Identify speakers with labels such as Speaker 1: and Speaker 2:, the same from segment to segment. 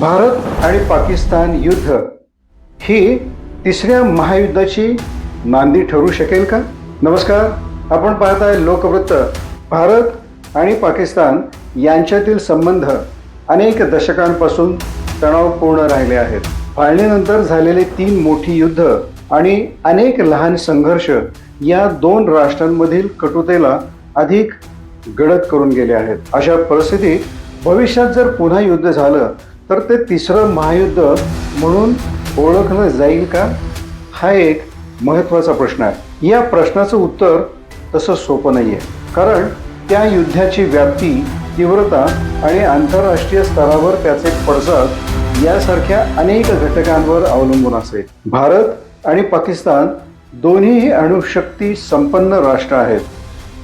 Speaker 1: भारत आणि पाकिस्तान युद्ध ही तिसऱ्या महायुद्धाची नांदी ठरू शकेल का? नमस्कार आपण पाहत आहे लोकवृत्त. भारत आणि पाकिस्तान यांच्यातील संबंध अनेक दशकांपासून तणावपूर्ण राहिले आहेत. फाळणीनंतर झालेले तीन मोठी युद्ध आणि अनेक लहान संघर्ष या दोन राष्ट्रांमधील कटुतेला अधिक गडद करून गेले आहेत. अशा परिस्थितीत भविष्यात जर पुन्हा युद्ध झालं तर ते तिसरं महायुद्ध म्हणून ओळखलं जाईल का? हा एक महत्त्वाचा प्रश्न आहे. या प्रश्नाचं उत्तर तसं सोपं नाही आहे कारण त्या युद्धाची व्याप्ती तीव्रता आणि आंतरराष्ट्रीय स्तरावर त्याचे पडसाद यासारख्या अनेक घटकांवर अवलंबून असेल भारत आणि पाकिस्तान दोन्हीही अणुशक्ती संपन्न राष्ट्र आहेत.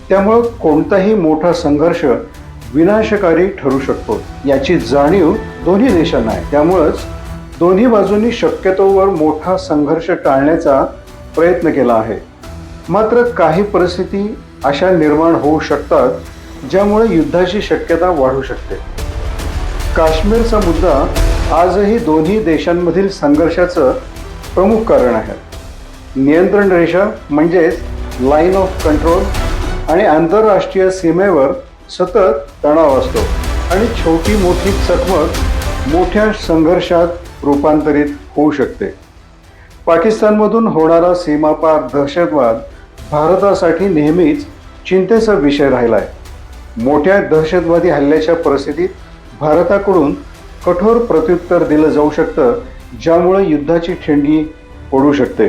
Speaker 1: त्यामुळं कोणताही मोठा संघर्ष विनाशकारी ठरू शकतो. याची जाणीव दोन्ही देशांना आहे. त्यामुळंच दोन्ही बाजूंनी शक्यतोवर मोठा संघर्ष टाळण्याचा प्रयत्न केला आहे. मात्र काही परिस्थिती अशा निर्माण होऊ शकतात ज्यामुळे युद्धाची शक्यता वाढू शकते. काश्मीरचा मुद्दा आजही दोन्ही देशांमधील संघर्षाचं प्रमुख कारण आहे. नियंत्रण रेषा म्हणजेच लाईन ऑफ कंट्रोल आणि आंतरराष्ट्रीय सीमेवर सतत तणाव असतो आणि छोटी मोठी चकमक मोठ्या संघर्षात रूपांतरित होऊ शकते. पाकिस्तानमधून होणारा सीमापार दहशतवाद भारतासाठी नेहमीच चिंतेचा विषय राहिला आहे मोठ्या दहशतवादी हल्ल्याच्या परिस्थितीत भारताकडून कठोर प्रत्युत्तर दिलं जाऊ शकतं ज्यामुळे युद्धाची ठिणगी पडू शकते.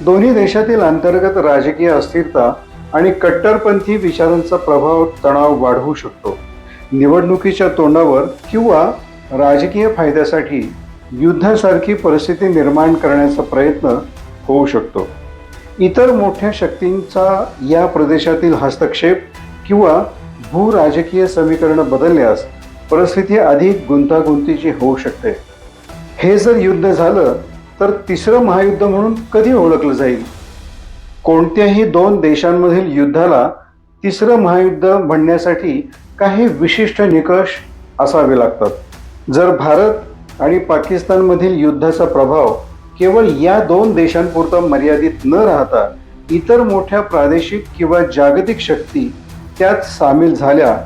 Speaker 1: दोन्ही देशातील अंतर्गत राजकीय अस्थिरता आणि कट्टरपंथी विचारांचा प्रभाव तणाव वाढवू शकतो. निवडणुकीच्या तोंडावर किंवा राजकीय फायद्यासाठी युद्धासारखी परिस्थिती निर्माण करण्याचा प्रयत्न होऊ शकतो. इतर मोठ्या शक्तींचा या प्रदेशातील हस्तक्षेप किंवा भूराजकीय समीकरणं बदलल्यास परिस्थिती अधिक गुंतागुंतीची होऊ शकते. हे जर युद्ध झालं तर तिसरं महायुद्ध म्हणून कधी ओळखलं जाईल? कोणत्याही दोन देशांमधील युद्धाला तिसरं महायुद्ध म्हणण्यासाठी काही विशिष्ट निकष असावे लागतात. जर भारत आणि पाकिस्तानमधील युद्धाचा प्रभाव केवळ या दोन देशांपुरता मर्यादित न राहता इतर मोठ्या प्रादेशिक किंवा जागतिक शक्ती त्यात सामील झाल्या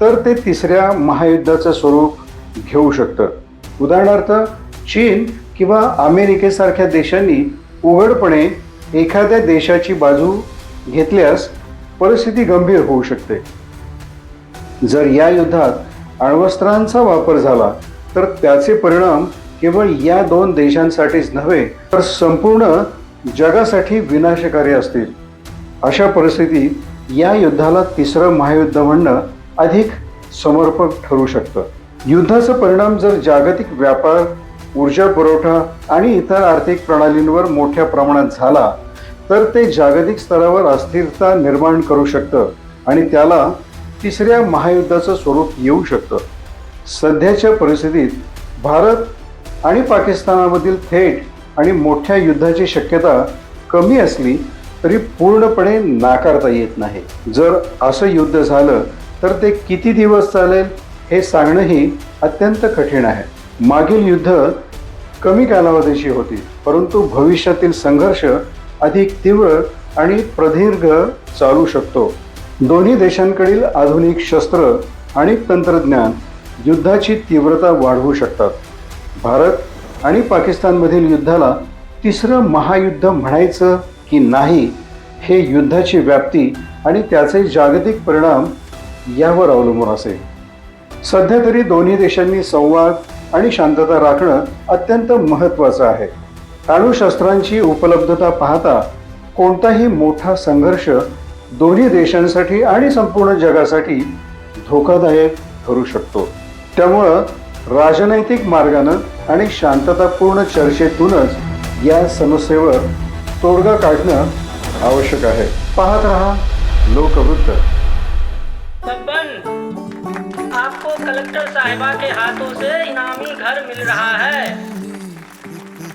Speaker 1: तर ते तिसऱ्या महायुद्धाचं स्वरूप घेऊ शकतं. उदाहरणार्थ चीन किंवा अमेरिकेसारख्या देशांनी उघडपणे एखाद्या देशाची बाजू घेतल्यास परिस्थिती गंभीर होऊ शकते. जर या युद्धात अण्वस्त्रांचा वापर झाला तर त्याचे परिणाम केवळ या दोन देशांसाठीच नव्हे तर संपूर्ण जगासाठी विनाशकारी असतील. अशा परिस्थितीत या युद्धाला तिसरं महायुद्ध म्हणणं अधिक समर्पक ठरू शकतं. युद्धाचा परिणाम जर जागतिक व्यापार ऊर्जा पुरवठा आणि इतर आर्थिक प्रणालींवर मोठ्या प्रमाणात झाला तर ते जागतिक स्तरावर अस्थिरता निर्माण करू शकतं आणि त्याला तिसऱ्या महायुद्धाचं स्वरूप येऊ शकतं. सध्याच्या परिस्थितीत भारत आणि पाकिस्तानामधील थेट आणि मोठ्या युद्धाची शक्यता कमी असली तरी पूर्णपणे नाकारता येत नाही. जर असं युद्ध झालं तर ते किती दिवस चालेल हे सांगणंही अत्यंत कठीण आहे. मागील युद्ध कमी कालावधीची होती परंतु भविष्यातील संघर्ष अधिक तीव्र आणि प्रदीर्घ चालू शकतो. दोन्ही देशांकडील आधुनिक शस्त्र आणि तंत्रज्ञान युद्धाची तीव्रता वाढवू शकतात. भारत आणि पाकिस्तानमधील युद्धाला तिसरं महायुद्ध म्हणायचं की नाही हे युद्धाची व्याप्ती आणि त्याचे जागतिक परिणाम यावर अवलंबून असेल सध्या तरी दोन्ही देशांनी संवाद आणि शांतता राखणं अत्यंत महत्त्वाचं आहे. अणुशस्त्रांची उपलब्धता पाहता कोणताही मोठा संघर्ष दोन्ही देशांसाठी आणि संपूर्ण जगासाठी धोकादायक ठरू शकतो. त्यामुळं राजनैतिक मार्गानं आणि शांततापूर्ण चर्चेतूनच या समस्येवर तोडगा काढणं आवश्यक आहे. पाहत रहा लोकवृत्त.
Speaker 2: आपको कलेक्टर साहिबा के हाथों से इनामी घर मिल रहा है।